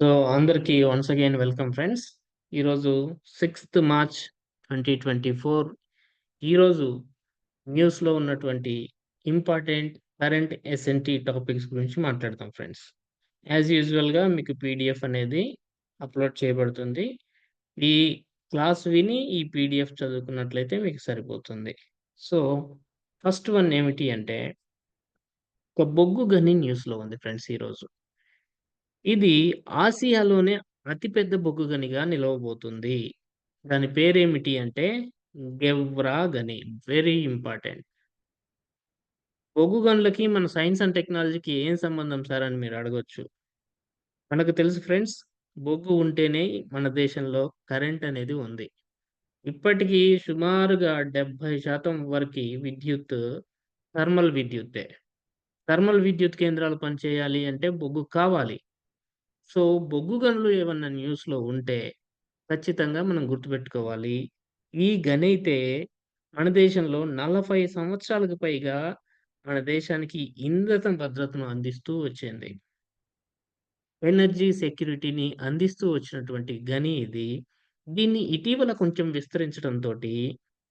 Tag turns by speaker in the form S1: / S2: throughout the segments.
S1: So అందరికీ once again welcome friends ఈరోజు sixth March twenty twenty four ఈరోజు న్యూస్లో ఉన్నటువంటి ఇంపార్టెంట్ కరెంట్ ఎస్ఎన్టీ టాపిక్స్ గురించి మాట్లాడతాం ఫ్రెండ్స్ యాజ్ యూజువల్గా మీకు పీడిఎఫ్ అనేది అప్లోడ్ చేయబడుతుంది. ఈ క్లాస్ విని ఈ పీడిఎఫ్ చదువుకున్నట్లయితే మీకు సరిపోతుంది. సో ఫస్ట్ వన్ ఏమిటి అంటే ఒక బొగ్గు గని న్యూస్లో ఉంది ఫ్రెండ్స్ ఈరోజు. ఇది ఆసియాలోనే అతిపెద్ద బొగ్గు గనిగా నిలవబోతుంది. దాని పేరేమిటి అంటే గెవ్రా గని వెరీ ఇంపార్టెంట్ బొగ్గు గనులకి మన సైన్స్ అండ్ టెక్నాలజీకి ఏం సంబంధం సార్ అని మీరు అడగొచ్చు? మనకు తెలుసు ఫ్రెండ్స్ బొగ్గు ఉంటేనే మన దేశంలో కరెంట్ అనేది ఉంది. ఇప్పటికీ సుమారుగా డెబ్బై శాతం వరకు విద్యుత్ థర్మల్ విద్యుత్తే. థర్మల్ విద్యుత్ కేంద్రాలు పనిచేయాలి అంటే బొగ్గు కావాలి. సో బొగ్గు గనులు ఏమన్నా న్యూస్లో ఉంటే ఖచ్చితంగా మనం గుర్తుపెట్టుకోవాలి. ఈ గనైతే మన దేశంలో నలభై సంవత్సరాలకు పైగా మన దేశానికి ఇంధన భద్రతను అందిస్తూ వచ్చింది. ఎనర్జీ సెక్యూరిటీని అందిస్తూ వచ్చినటువంటి గని ఇది. దీన్ని ఇటీవల కొంచెం విస్తరించడంతో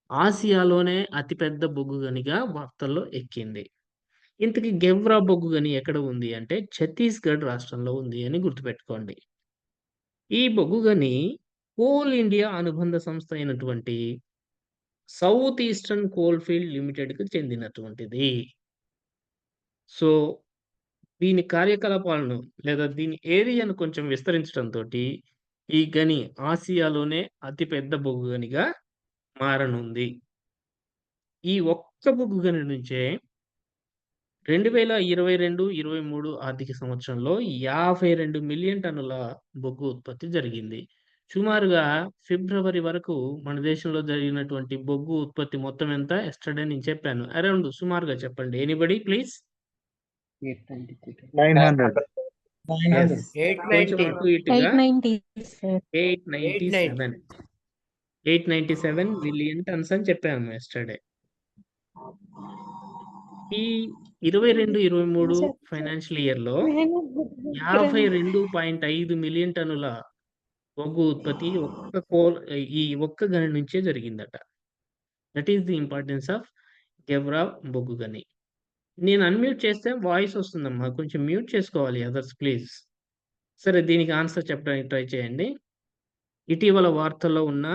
S1: ఆసియాలోనే అతిపెద్ద బొగ్గు గనిగా వార్తల్లో ఎక్కింది. ఇంతకీ గెవ్రా బొగ్గు గని ఎక్కడ ఉంది అంటే ఛత్తీస్గఢ్ రాష్ట్రంలో ఉంది అని గుర్తుపెట్టుకోండి. ఈ బొగ్గు గని కోల్ ఇండియా అనుబంధ సంస్థ అయినటువంటి సౌత్ ఈస్టర్న్ కోల్ ఫీల్డ్ లిమిటెడ్కి చెందినటువంటిది. సో దీని కార్యకలాపాలను లేదా దీని ఏరియాను కొంచెం విస్తరించడంతో ఈ గని ఆసియాలోనే అతిపెద్ద బొగ్గు గనిగా మారనుంది. ఈ ఒక్క బొగ్గు గని నుంచే రెండు వేల ఇరవై రెండు ఇరవై మూడు ఆర్థిక సంవత్సరంలో యాభై రెండు మిలియన్ టన్నుల బొగ్గు ఉత్పత్తి జరిగింది. సుమారుగా ఫిబ్రవరి వరకు మన దేశంలో జరిగినటువంటి బొగ్గు ఉత్పత్తి మొత్తం ఎంత? ఎస్టర్డే నేను చెప్పాను. అరౌండ్ సుమారుగా చెప్పండి. Anybody please
S2: nine hundred.
S3: Eight ninety
S1: seven million tons అని చెప్పాము ఎస్టర్డే ఈ ఇరవై రెండు ఇరవై మూడు ఫైనాన్షియల్ ఇయర్లో యాభై రెండు. పాయింట్ ఐదు మిలియన్ టన్నుల బొగ్గు ఉత్పత్తి ఒక్క కోల్ ఈ ఒక్క గని నుంచే జరిగిందట. That is the importance of Gevra బొగ్గు గని నేను అన్మ్యూట్ చేస్తే వాయిస్ వస్తుందమ్మా. కొంచెం మ్యూట్ చేసుకోవాలి అదర్స్ ప్లీజ్ సరే దీనికి ఆన్సర్ చెప్పడానికి ట్రై చేయండి. ఇటీవల వార్తల్లో ఉన్న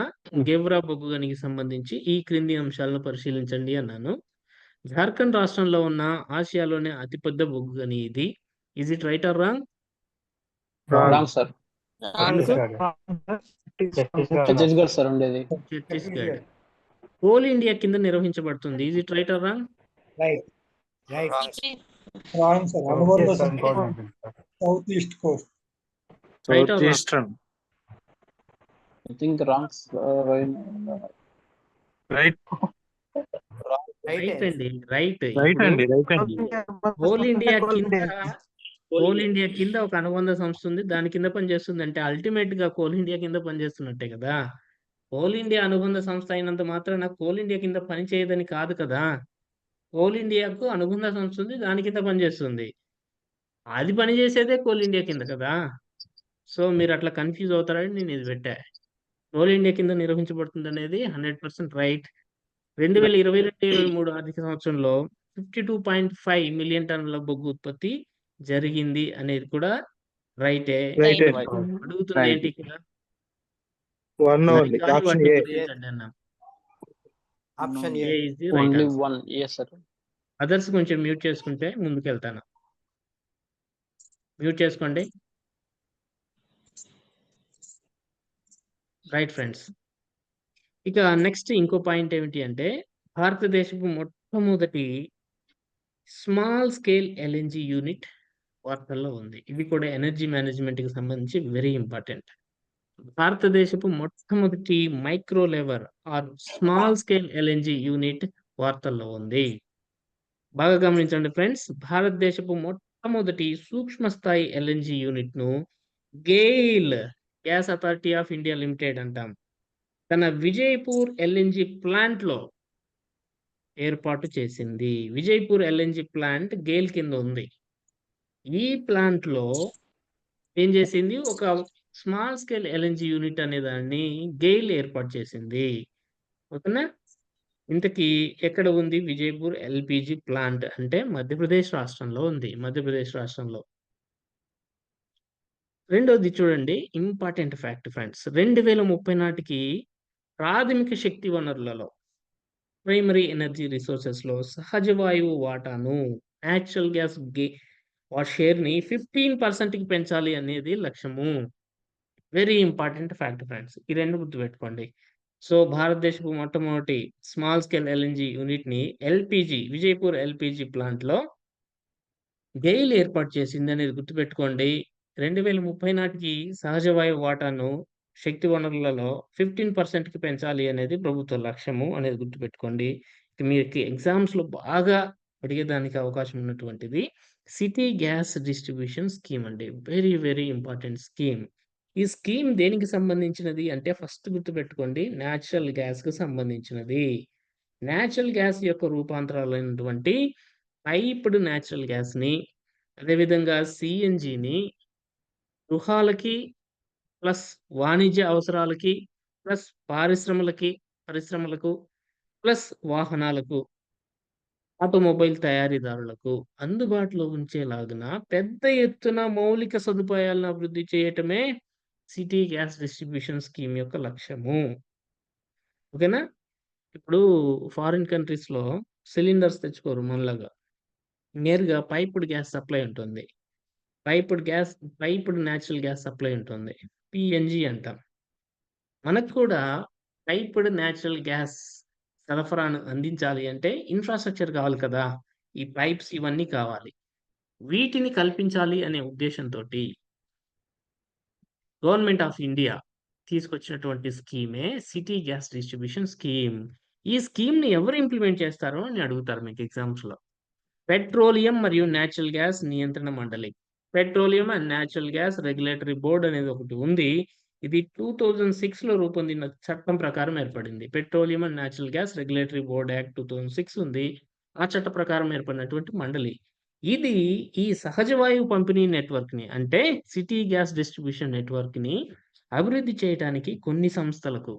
S1: గెవ్రా బొగ్గు గనికి సంబంధించి ఈ క్రింది అంశాలను పరిశీలించండి అన్నాను. జార్ఖండ్ రాష్ట్రంలో ఉన్న ఆసియాలోనే అతిపెద్ద బొగ్గు గని ఇది. Is it right or wrong
S4: wrong sir Chhattisgarh sir ఉండేది.
S1: ఛత్తీస్గఢ్ కోల్ ఇండియా కింద నిర్వహించబడుతుంది. Is it right or wrong
S5: right right wrong sir అనుబంధ south east coast
S1: right or wrong
S2: eastern
S4: I think wrong
S2: right
S1: right అండి right.
S2: Right అండి right అండి.
S1: Coal India కింద coal India కింద ఒక అనుబంధ సంస్థ ఉంది. దాని కింద పనిచేస్తుంది అంటే అల్టిమేట్గా కోల్ ఇండియా కింద పనిచేస్తున్నట్టే కదా. కోల్ ఇండియా అనుబంధ సంస్థ అయినంత మాత్రాన కోల్ ఇండియా కింద పని చేయదని కాదు కదా. కోల్ ఇండియాకు అనుబంధ సంస్థ ఉంది దాని కింద పనిచేస్తుంది అది పనిచేసేదే కోల్ ఇండియా కింద కదా. సో మీరు అట్లా కన్ఫ్యూజ్ అవుతారని నేను ఇది పెట్టా. కోల్ ఇండియా కింద నిర్వహించబడుతుంది అనేది హండ్రెడ్ పర్సెంట్ రైట్ రెండు వేల ఇరవై రెండు ఇరవై మూడు ఆర్థిక సంవత్సరంలో fifty two point five million టన్నుల బొగ్గు ఉత్పత్తి జరిగింది అనేది కూడా రైటే.
S2: రైట్.
S1: ఏంటి ఇక్కడ?
S2: One only option A
S5: option
S4: only. One sir
S1: others కొంచెం మ్యూట్ చేసుకుంటే ముందుకు వెళ్తాను మ్యూట్ చేసుకోండి. రైట్ ఫ్రెండ్స్ ఇక నెక్స్ట్ ఇంకో పాయింట్ ఏమిటి అంటే భారతదేశపు మొట్టమొదటి స్మాల్ స్కేల్ ఎల్ఎన్జి యూనిట్ వార్తల్లో ఉంది. ఇది కూడా ఎనర్జీ మేనేజ్మెంట్కి సంబంధించి వెరీ ఇంపార్టెంట్ భారతదేశపు మొట్టమొదటి micro level or small scale LNG unit వార్తల్లో ఉంది. బాగా గమనించండి ఫ్రెండ్స్ భారతదేశపు మొట్టమొదటి సూక్ష్మ స్థాయి ఎల్ఎన్జి యూనిట్ను GAIL gas authority of India limited అంటాం. తన విజయపూర్ ఎల్ఎన్జి ప్లాంట్లో ఏర్పాటు చేసింది. విజయపూర్ ఎల్ఎన్జి ప్లాంట్ గేల్ కింద ఉంది. ఈ ప్లాంట్లో ఏం చేసింది? ఒక స్మాల్ స్కేల్ ఎల్ఎన్జి యూనిట్ అనే దాన్ని గెయిల్ ఏర్పాటు చేసింది. ఓకేనా? ఇంతకీ ఎక్కడ ఉంది విజయపూర్ ఎల్పిజి ప్లాంట్? అంటే మధ్యప్రదేశ్ రాష్ట్రంలో ఉంది. మధ్యప్రదేశ్ రాష్ట్రంలో. రెండోది చూడండి. ఇంపార్టెంట్ ఫ్యాక్ట్ ఫ్రెండ్స్ రెండు వేల ముప్పై నాటికి ప్రాథమిక శక్తి వనరులలో ప్రైమరీ ఎనర్జీ రిసోర్సెస్లో సహజ వాయువు వాటాను న్యాచురల్ గ్యాస్ గే షేర్ని ఫిఫ్టీన్ పర్సెంట్కి పెంచాలి అనేది లక్ష్యము. వెరీ ఇంపార్టెంట్ ఫ్యాక్ట్ ఫ్రెండ్స్ ఈ రెండు గుర్తుపెట్టుకోండి. సో భారతదేశపు మొట్టమొదటి స్మాల్ స్కేల్ ఎల్ఎన్జి యూనిట్ని ఎల్పిజి విజయపూర్ ఎల్పిజి ప్లాంట్లో గెయిల్ ఏర్పాటు చేసింది అనేది గుర్తుపెట్టుకోండి. రెండు వేల ముప్పై నాటికి సహజ వాయువు వాటాను శక్తి వనరులలో ఫిఫ్టీన్ పర్సెంట్కి పెంచాలి అనేది ప్రభుత్వ లక్ష్యము అనేది గుర్తుపెట్టుకోండి. మీకు ఎగ్జామ్స్లో బాగా అడిగేదానికి అవకాశం ఉన్నటువంటిది సిటీ గ్యాస్ డిస్ట్రిబ్యూషన్ స్కీమ్ అండి. Very very important scheme. ఈ స్కీమ్ దేనికి సంబంధించినది అంటే ఫస్ట్ గుర్తుపెట్టుకోండి న్యాచురల్ గ్యాస్కు సంబంధించినది. న్యాచురల్ గ్యాస్ యొక్క రూపాంతరాలైనటువంటి పైప్డ్ న్యాచురల్ గ్యాస్ని అదేవిధంగా సిఎన్జిని గృహాలకి ప్లస్ వాణిజ్య అవసరాలకి ప్లస్ పారిశ్రమలకి పరిశ్రమలకు ప్లస్ వాహనాలకు ఆటోమొబైల్ తయారీదారులకు అందుబాటులో ఉంచేలాగున పెద్ద ఎత్తున మౌలిక సదుపాయాలను అభివృద్ధి చేయటమే సిటీ గ్యాస్ డిస్ట్రిబ్యూషన్ స్కీమ్ యొక్క లక్ష్యము. ఓకేనా? ఇప్పుడు ఫారిన్ కంట్రీస్లో సిలిండర్స్ తెచ్చుకోరు మనలాగా. నేరుగా పైపుడ్ గ్యాస్ సప్లై ఉంటుంది. Piped gas piped natural gas supply ఉంటుంది. పిఎన్జి అంటాం. మనకు కూడా పైప్డ్ న్యాచురల్ గ్యాస్ సరఫరాను అందించాలి అంటే ఇన్ఫ్రాస్ట్రక్చర్ కావాలి కదా. ఈ పైప్స్ ఇవన్నీ కావాలి. వీటిని కల్పించాలి అనే ఉద్దేశంతో గవర్నమెంట్ ఆఫ్ ఇండియా తీసుకొచ్చినటువంటి స్కీమే సిటీ గ్యాస్ డిస్ట్రిబ్యూషన్ స్కీమ్. ఈ స్కీమ్ని ఎవరు ఇంప్లిమెంట్ చేస్తారో అని అడుగుతారు మీకు ఎగ్జామ్స్లో పెట్రోలియం మరియు న్యాచురల్ గ్యాస్ నియంత్రణ మండలి. Petroleum and natural gas regulatory board అనేది ఒకటి ఉంది. ఇది టూ థౌజండ్ సిక్స్లో రూపొందిన చట్టం ప్రకారం ఏర్పడింది. Petroleum and natural gas regulatory board act two thousand six ఉంది. ఆ చట్ట ప్రకారం ఏర్పడినటువంటి మండలి. ఇది ఈ సహజ వాయువు పంపిణీ నెట్వర్క్ని అంటే సిటీ గ్యాస్ డిస్ట్రిబ్యూషన్ నెట్వర్క్ని అభివృద్ధి చేయడానికి కొన్ని సంస్థలకు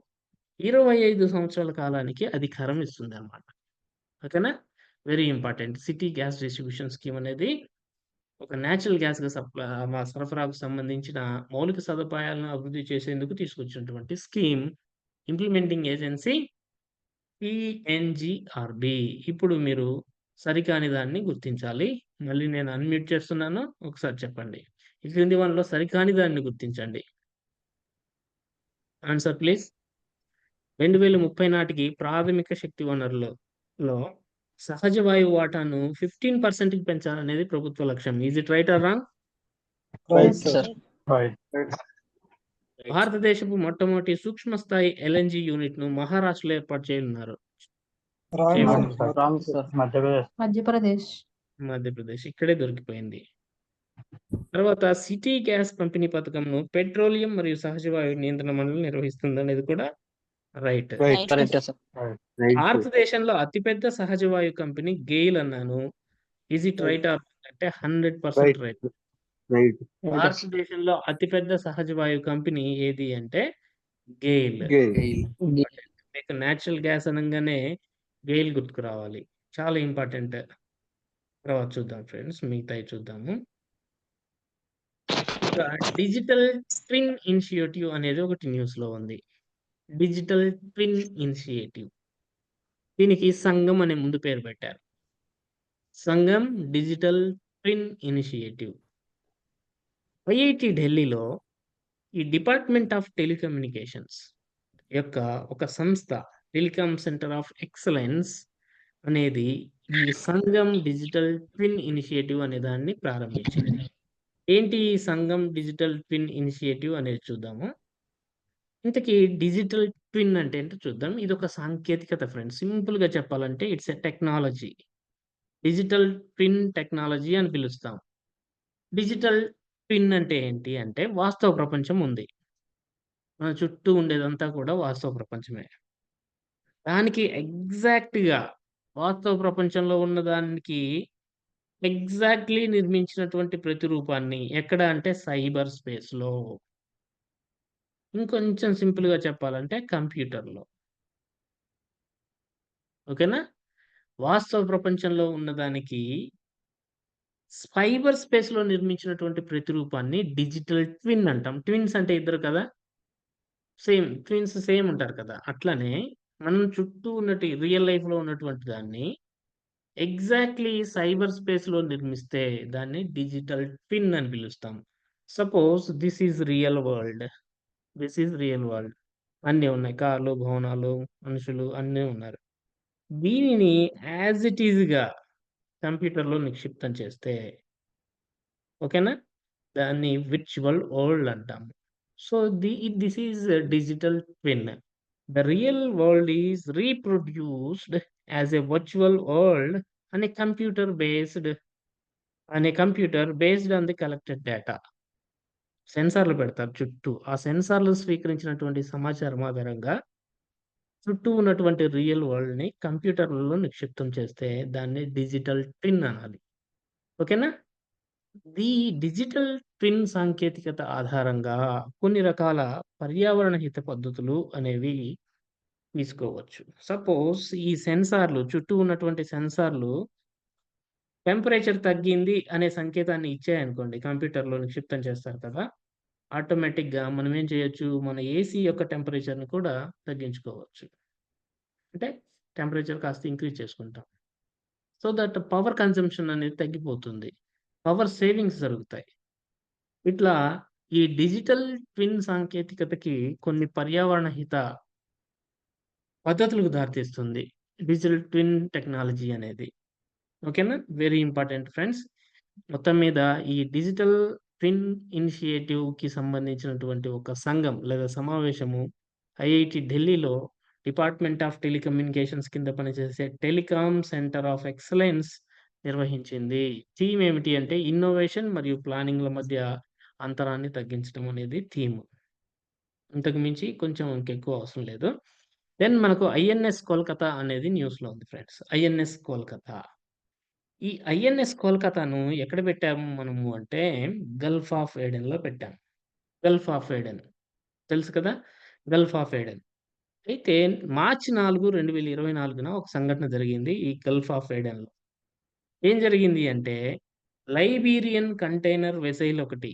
S1: ఇరవై ఐదు సంవత్సరాల కాలానికి అధికారం ఇస్తుంది అనమాట ఓకేనా? Very important. City gas distribution scheme అనేది ఒక న్యాచురల్ గ్యాస్గా సప్లై సరఫరాకు సంబంధించిన మౌలిక సదుపాయాలను అభివృద్ధి చేసేందుకు తీసుకొచ్చినటువంటి స్కీమ్ ఇంప్లిమెంటింగ్ ఏజెన్సీ పిఎన్జిఆర్బి ఇప్పుడు మీరు సరికాని దాన్ని గుర్తించాలి. మళ్ళీ నేను అన్మ్యూట్ చేస్తున్నాను. ఒకసారి చెప్పండి. ఈ క్రింది వన్లో సరికాని దాన్ని గుర్తించండి. ఆన్సర్ ప్లీజ్ రెండు వేల ముప్పై నాటికి ప్రాథమిక శక్తి వనరులలో సహజ వాయువు వాటాను ఫిఫ్టీన్ పర్సెంట్కి పెంచాలనేది ప్రభుత్వ లక్ష్యం. Is it right or wrong భారతదేశపు మొట్టమొదటి సూక్ష్మ స్థాయి ఎల్ఎన్జి యూనిట్ను మహారాష్ట్రలో ఏర్పాటు చేయనున్నారు.
S2: మధ్యప్రదేశ్.
S3: మధ్యప్రదేశ్.
S1: మధ్యప్రదేశ్. ఇక్కడే దొరికిపోయింది. తర్వాత సిటీ గ్యాస్ పంపిణీ పథకంను పెట్రోలియం మరియు సహజ వాయువు నియంత్రణ మండలి నిర్వహిస్తుంది అనేది కూడా రైట్.
S2: Right
S4: correct. సార్
S1: భారతదేశంలో అతిపెద్ద సహజ వాయు కంపెనీ గెయిల్ అన్నాను ఈజ్ ఇట్ రైట్ ఆర్ అంటే హండ్రెడ్ పర్సెంట్. రైట్ భారతదేశంలో అతిపెద్ద సహజ వాయు కంపెనీ ఏది అంటే గెయిల్ మీకు న్యాచురల్ గ్యాస్ అనగానే గెయిల్ గుర్తుకు రావాలి. చాలా ఇంపార్టెంట్ తర్వాత చూద్దాం ఫ్రెండ్స్ మిగతాయి చూద్దాము. డిజిటల్ ట్విన్ ఇనిషియేటివ్ అనేది ఒకటి న్యూస్లో ఉంది. Digital twin initiative. దీనికి సంఘం అనే ముందు పేరు పెట్టారు. సంఘం డిజిటల్ ట్విన్ ఇనిషియేటివ్. ఐఐటి ఢిల్లీలో ఈ డిపార్ట్మెంట్ ఆఫ్ టెలికమ్యూనికేషన్స్ యొక్క ఒక సంస్థ టెలికామ్ సెంటర్ ఆఫ్ ఎక్సలెన్స్ అనేది ఈ సంఘం డిజిటల్ ట్విన్ ఇనిషియేటివ్ అనే దాన్ని ప్రారంభించింది. ఏంటి ఈ సంఘం డిజిటల్ ట్విన్ ఇనిషియేటివ్ అనేది చూద్దాము. ఇంతకీ డిజిటల్ ట్విన్ అంటే ఏంటో చూద్దాం. ఇది ఒక సాంకేతికత ఫ్రెండ్స్. సింపుల్గా చెప్పాలంటే it's a technology. Digital twin technology అని పిలుస్తాం. డిజిటల్ ట్విన్ అంటే ఏంటి అంటే వాస్తవ ప్రపంచం ఉంది. మన చుట్టూ ఉండేదంతా కూడా వాస్తవ ప్రపంచమే. దానికి ఎగ్జాక్ట్గా వాస్తవ ప్రపంచంలో ఉన్న దానికి ఎగ్జాక్ట్‌లీ నిర్మించినటువంటి ప్రతిరూపాన్ని ఎక్కడ అంటే సైబర్ స్పేస్‌లో. ఇంకొంచెం సింపుల్‌గా చెప్పాలంటే కంప్యూటర్‌లో. ఓకేనా? వాస్తవ ప్రపంచంలో ఉన్నదానికి సైబర్ స్పేస్‌లో నిర్మించినటువంటి ప్రతిరూపాన్ని డిజిటల్ ట్విన్ అంటాం. ట్విన్స్ అంటే ఇద్దరు కదా! సేమ్ ట్విన్స్ సేమ్ ఉంటారు కదా! అట్లనే మనం చుట్టూ ఉన్నట్టు రియల్ లైఫ్‌లో ఉన్నటువంటి దాన్ని ఎగ్జాక్ట్‌లీ సైబర్ స్పేస్‌లో నిర్మిస్తే దాన్ని డిజిటల్ ట్విన్ అని పిలుస్తాం. Suppose this is real world. This is real world. అన్నీ ఉన్నాయి. కార్లు, భవనాలు, మనుషులు అన్నీ ఉన్నారు. దీనిని యాజ్ ఇట్ ఈజ్‌గా కంప్యూటర్‌లో నిక్షిప్తం చేస్తే ఓకేనా? దాన్ని విర్చువల్ వరల్డ్ అంటాము. So, the this is digital twin. The real world is reproduced as a virtual world అనే కంప్యూటర్ బేస్డ్ అనే computer based on the collected data. సెన్సార్‌లు పెడతారు చుట్టూ. ఆ సెన్సార్‌లు స్వీకరించినటువంటి సమాచారం ఆధారంగా చుట్టూ ఉన్నటువంటి రియల్ వరల్డ్‌ని కంప్యూటర్‌లలో నిక్షిప్తం చేస్తే దాన్ని డిజిటల్ ట్విన్ అనాలి. ఓకేనా? ఈ డిజిటల్ ట్విన్ సాంకేతికత ఆధారంగా కొన్ని రకాల పర్యావరణ హిత పద్ధతులు అనేవి తీసుకోవచ్చు. సపోజ్ ఈ సెన్సార్‌లు చుట్టూ ఉన్నటువంటి సెన్సార్‌లు టెంపరేచర్ తగ్గింది అనే సంకేతాన్ని ఇచ్చాయనుకోండి కంప్యూటర్‌లో నిక్షిప్తం చేస్తారు కదా! ఆటోమేటిక్‌గా మనం ఏం చేయొచ్చు? మన ఏసీ యొక్క టెంపరేచర్‌ని కూడా తగ్గించుకోవచ్చు. అంటే టెంపరేచర్ కాస్త ఇంక్రీజ్ చేసుకుంటాం. సో దట్ పవర్ కన్జంప్షన్ అనేది తగ్గిపోతుంది. పవర్ సేవింగ్స్ జరుగుతాయి. ఇట్లా ఈ డిజిటల్ ట్విన్ సాంకేతికతకి కొన్ని పర్యావరణ హిత పద్ధతులకు దారితీస్తుంది. డిజిటల్ ట్విన్ టెక్నాలజీ అనేది. ఓకేనా? Very important friends. మొత్తం మీద ఈ డిజిటల్ ట్విన్ ఇనిషియేటివ్‌కి సంబంధించినటువంటి ఒక సంఘం లేదా సమావేశము ఐఐటి ఢిల్లీలో డిపార్ట్మెంట్ ఆఫ్ టెలికమ్యూనికేషన్స్ కింద పనిచేసే టెలికామ్ సెంటర్ ఆఫ్ ఎక్సలెన్స్ నిర్వహించింది. థీమ్ ఏమిటి అంటే ఇన్నోవేషన్ మరియు ప్లానింగ్‌ల మధ్య అంతరాన్ని తగ్గించడం అనేది థీమ్. ఇంతకు మించి కొంచెం ఇంకెక్కువ అవసరం లేదు. దెన్ మనకు ఐఎన్ఎస్ కోల్‌కతా అనేది న్యూస్‌లో ఉంది ఫ్రెండ్స్. ఐఎన్ఎస్ కోల్‌కతా. ఈ ఐఎన్ఎస్ కోల్‌కతాను ఎక్కడ పెట్టాము మనము అంటే గల్ఫ్ ఆఫ్ ఏడెన్‌లో పెట్టాం. Gulf of Aden. తెలుసు కదా! Gulf of Aden. అయితే మార్చి 4, 2024న ఒక సంఘటన జరిగింది ఈ గల్ఫ్ ఆఫ్ ఏడెన్‌లో. ఏం జరిగింది అంటే లైబీరియన్ కంటైనర్ వెసైల్ ఒకటి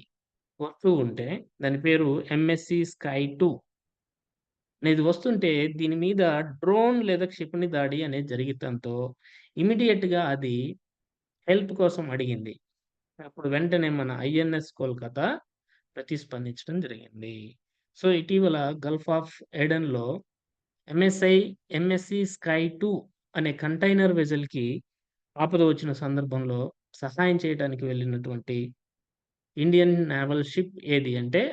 S1: వస్తూ ఉంటే దాని పేరు ఎంఎస్‌సి స్కై టూ అనేది వస్తుంటే దీని మీద డ్రోన్ లేదా క్షిపణి దాడి అనేది జరగటంతో ఇమ్మీడియేట్‌గా అది హెల్ప్ కోసం అడిగింది. అప్పుడు వెంటనే మన ఐఎన్ఎస్ కోల్‌కతా ప్రతిస్పందించడం జరిగింది. సో, ఇటీవల గల్ఫ్ ఆఫ్ ఎడెన్లో ఎంఎస్ఐ ఎంఎస్‌సి స్కై టూ అనే కంటైనర్ వెజల్కి ఆపద వచ్చిన సందర్భంలో సహాయం చేయడానికి వెళ్ళినటువంటి ఇండియన్ నేవల్ షిప్ ఏది అంటే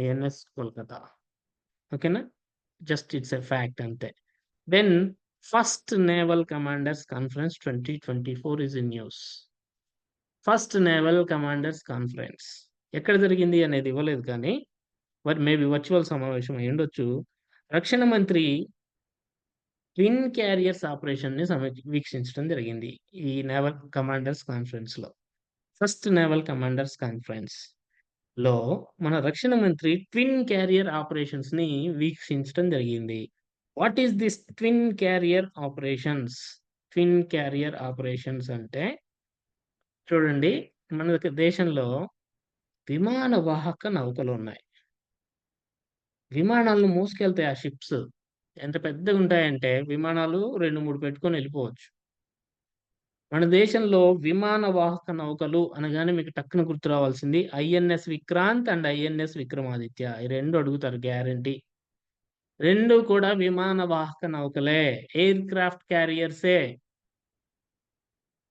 S1: ఐఎన్ఎస్ కోల్‌కతా. ఓకేనా? జస్ట్ ఇట్స్ ఎ ఫ్యాక్ట్ అంతే. Then first naval commanders conference twenty twenty four is in news. First naval commanders conference ఎక్కడ జరిగింది అనేది ఇవ్వలేదు కానీ మరి మేబీ వర్చువల్ సమావేశం అయ్యుండొచ్చు. రక్షణ మంత్రి ట్విన్ క్యారియర్స్ ఆపరేషన్‌ని సమీ వీక్షించడం జరిగింది. ఈ నేవల్ కమాండర్స్ కాన్ఫరెన్స్‌లో. ఫస్ట్ నేవల్ కమాండర్స్ కాన్ఫరెన్స్‌లో మన రక్షణ మంత్రి ట్విన్ క్యారియర్ ఆపరేషన్స్‌ని వీక్షించడం జరిగింది. What is this twin carrier operations? Twin carrier operations అంటే చూడండి మన దేశంలో విమాన వాహక నౌకలున్నాయి. విమానాలను మోసుకెళ్తాయి ఆ షిప్స్. ఎంత పెద్దగా ఉంటాయంటే విమానాలు 2, 3 పెట్టుకొని వెళ్ళిపోవచ్చు మన దేశంలో విమాన వాహక నౌకలు అనగానే మీకు టక్కున గుర్తు రావాల్సింది INS Vikrant and INS Vikramaditya. ఈ రెండు అడుగుతారు గ్యారంటీ. రెండు కూడా విమాన వాహక నౌకలే. Air craft క్యారియర్సే.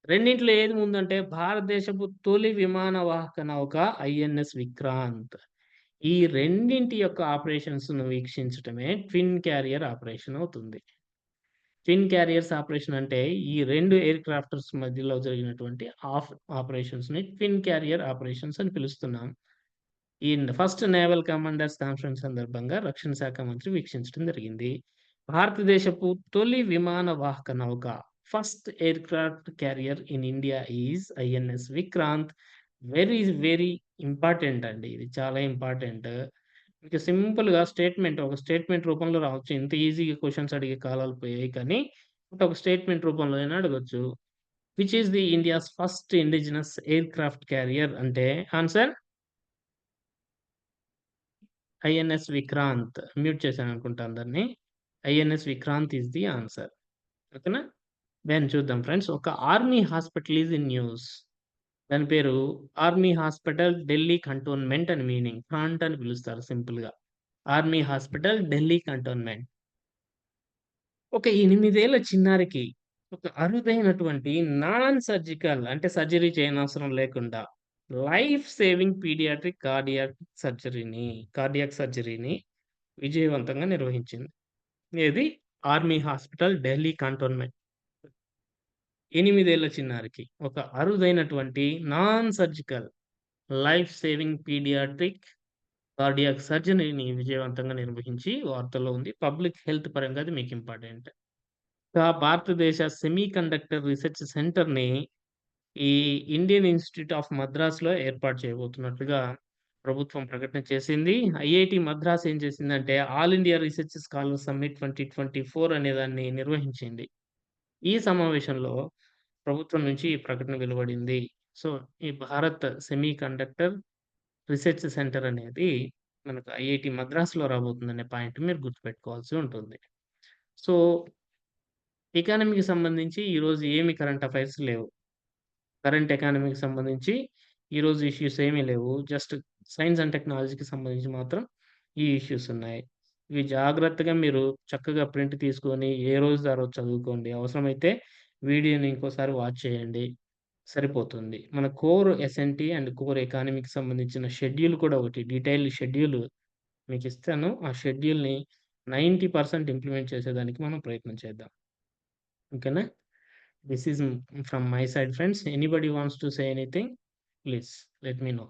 S1: రెండింటిలో ఏది ముందంటే భారతదేశపు తొలి విమాన వాహక నౌక ఐఎన్ఎస్ విక్రాంత్. ఈ రెండింటి యొక్క ఆపరేషన్స్‌ను వీక్షించటమే ట్విన్ క్యారియర్ ఆపరేషన్ అవుతుంది. ట్విన్ క్యారియర్స్ ఆపరేషన్ అంటే ఈ రెండు ఎయిర్ క్రాఫ్టర్స్ మధ్యలో జరిగినటువంటి ఆఫ్ ఆపరేషన్స్‌ని ట్విన్ క్యారియర్ ఆపరేషన్స్ అని పిలుస్తున్నాం. ఈ ఫస్ట్ నేవల్ కమాండర్స్ కాన్ఫరెన్స్ సందర్భంగా రక్షణ శాఖ మంత్రి వీక్షించడం జరిగింది. భారతదేశపు తొలి విమాన వాహక నౌక first aircraft carrier in India is INS Vikrant. Very, very important అండి. ఇది చాలా ఇంపార్టెంట్. మీకు సింపుల్‌గా స్టేట్‌మెంట్ ఒక స్టేట్‌మెంట్ రూపంలో రావచ్చు. ఇంత ఈజీగా క్వశ్చన్స్ అడిగే కాలాలు పోయాయి కానీ, ఒక స్టేట్‌మెంట్ రూపంలో అయినా అడగొచ్చు. Which is the India's first indigenous aircraft carrier అంటే ఆన్సర్ ఐఎన్ఎస్ విక్రాంత్. మ్యూట్ చేశాను అనుకుంటా అందరిని. INS Vikrant is the answer. ఓకేనా? దాన్ని చూద్దాం ఫ్రెండ్స్. ఒక army hospital is in news. దాని పేరు ఆర్మీ హాస్పిటల్ ఢిల్లీ కంటోన్మెంట్ అని మీనింగ్. ఫ్రాంట్ అని పిలుస్తారు సింపుల్‌గా. Army hospital Delhi cantonment. ఒక ఎనిమిదేళ్ళ చిన్నారికి ఒక అరుదైనటువంటి నాన్ సర్జికల్ అంటే సర్జరీ చేయనవసరం లేకుండా లైఫ్ సేవింగ్ పీడియాట్రిక్ కార్డియాక్ సర్జరీని కార్డియాక్ సర్జరీని విజయవంతంగా నిర్వహించింది. ఇది ఆర్మీ హాస్పిటల్ ఢిల్లీ కంటోన్మెంట్. ఎనిమిదేళ్ళ చిన్నారికి ఒక అరుదైనటువంటి non surgical life saving pediatric cardiac సర్జరీని విజయవంతంగా నిర్వహించి వార్తల్లో ఉంది. పబ్లిక్ హెల్త్ పరంగా అది మీకు ఇంపార్టెంట్. భారతదేశ భారతదేశ సెమీకండక్టర్ రీసెర్చ్ సెంటర్‌ని ఈ ఇండియన్ ఇన్‌స్టిట్యూట్ ఆఫ్ మద్రాస్‌లో ఏర్పాటు చేయబోతున్నట్లుగా ప్రభుత్వం ప్రకటన చేసింది. ఐఐటి మద్రాస్ ఏం చేసిందంటే all India research scholar summit 2024 అనే దాన్ని నిర్వహించింది. ఈ సమావేశంలో ప్రభుత్వం నుంచి ఈ ప్రకటన వెలువడింది. సో, ఈ Bharat semi conductor research centre అనేది మనకు ఐఐటి మద్రాస్‌లో రాబోతుందనే పాయింట్ మీరు గుర్తుపెట్టుకోవాల్సి ఉంటుంది. సో, ఎకానమీకి సంబంధించి ఈరోజు ఏమి కరెంట్ అఫైర్స్ లేవు. కరెంట్ ఎకానమీకి సంబంధించి ఈరోజు ఇష్యూస్ ఏమీ లేవు. జస్ట్ సైన్స్ అండ్ టెక్నాలజీకి సంబంధించి మాత్రం ఈ ఇష్యూస్ ఉన్నాయి. ఇవి జాగ్రత్తగా మీరు చక్కగా ప్రింట్ తీసుకొని ఏ రోజు ఆ రోజు చదువుకోండి. అవసరమైతే వీడియోని ఇంకోసారి వాచ్ చేయండి. సరిపోతుంది. మన కోర్ ఎస్ఎన్టీ అండ్ కోర్ ఎకానమీకి సంబంధించిన షెడ్యూల్ కూడా ఒకటి డీటెయిల్డ్ షెడ్యూల్ మీకు ఇస్తాను ఆ షెడ్యూల్‌ని 90% ఇంప్లిమెంట్ చేసేదానికి మనం ప్రయత్నం చేద్దాం. ఓకేనా? This is from my side friends. anybody wants to say anything? Please let me know.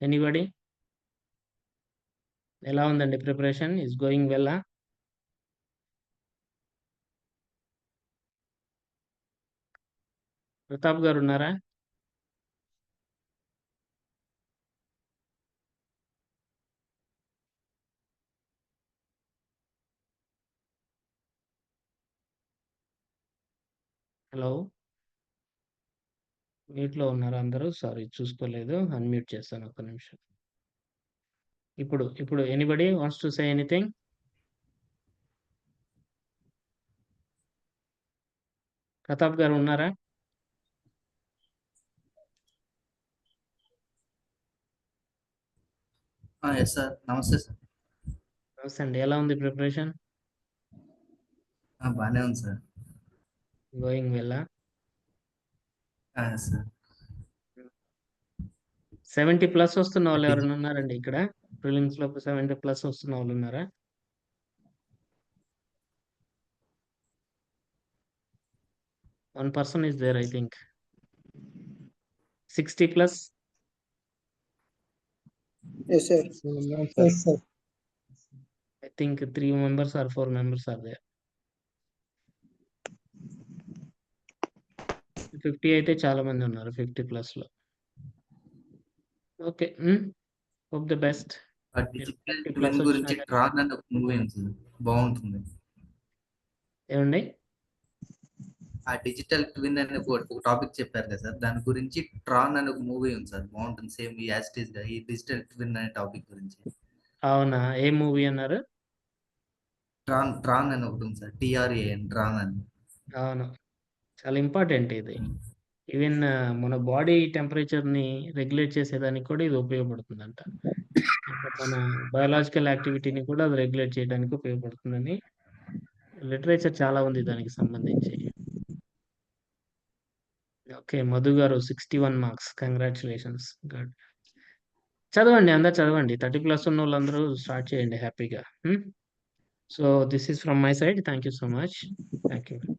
S1: Anybody ఎలా ఉందండి ప్రిపరేషన్? ఈస్ గోయింగ్ వెల్లా? ప్రతాప్ గారు ఉన్నారా? హలో! మ్యూట్‌లో ఉన్నారా అందరూ? సారీ చూసుకోలేదు. అన్‌మ్యూట్ చేస్తాను ఒక్క నిమిషం. ఇప్పుడు, ఇప్పుడు anybody wants to say anything? Pratap గారు ఉన్నారా?
S3: Yes sir. నమస్తే సార్.
S1: నమస్తే అండి. ఎలా ఉంది ప్రిపరేషన్?
S3: బానే ఉంది సార్.
S1: Going
S3: sir.
S1: 70 ప్లస్ వస్తున్న వాళ్ళు ఎవరైనా ఉన్నారండి ఇక్కడ? ప్రిలిమ్స్‌లో 70 ప్లస్ వస్తున్న వాళ్ళు ఉన్నారా? One person is there I think. 60 plus?
S5: Yes, sir. Yes, sir.
S1: I think 3 members or 4 members are there. 50 అయితే చాలా మంది ఉన్నారు 50 ప్లస్‌లో. ఓకే. హ్మ్. Hope the best.
S3: ఆ
S1: మీరు
S3: డిజిటల్
S1: 50 ప్లస్
S3: ట్విన్ గురించి
S1: వచ్చినా
S3: ట్రాన్ అని ఒక మూవీ ఉంది సార్. బావుంటుంది.
S1: ఏవండి?
S3: ఆ డిజిటల్ ట్విన్ అనే ఒక టాపిక్ చెప్పారు కదా సార్. దాని గురించి ట్రాన్ అనే ఒక మూవీ ఉంది సార్. బావుంటుంది. సేమ్ ఈ ఈస్‌గా ఈ డిజిటల్ ట్విన్ అనే టాపిక్ గురించి.
S1: అవునా? ఏ మూవీ అన్నారు?
S3: ట్రాన్ ట్రాన్ అని ఒకటి ఉంది సార్. టీఆర్ఏఎన్ ట్రాన్ అని.
S1: అవును. చాలా ఇంపార్టెంట్ ఇది. ఈవెన్ మన బాడీ టెంపరేచర్‌ని రెగ్యులేట్ చేసేదానికి కూడా ఇది ఉపయోగపడుతుందంట. అంటే మన బయోలాజికల్ యాక్టివిటీని కూడా అది రెగ్యులేట్ చేయడానికి ఉపయోగపడుతుందని లిటరేచర్ చాలా ఉంది దానికి సంబంధించి. ఓకే. మధు గారు 61 మార్క్స్. కంగ్రాచ్యులేషన్స్. గుడ్. చదవండి. అందరూ చదవండి. 30 ప్లస్ ఉన్నోళ్ళందరూ స్టార్ట్ చేయండి హ్యాపీగా. హ్మ్. So, this is from my side. Thank you so much. Thank you.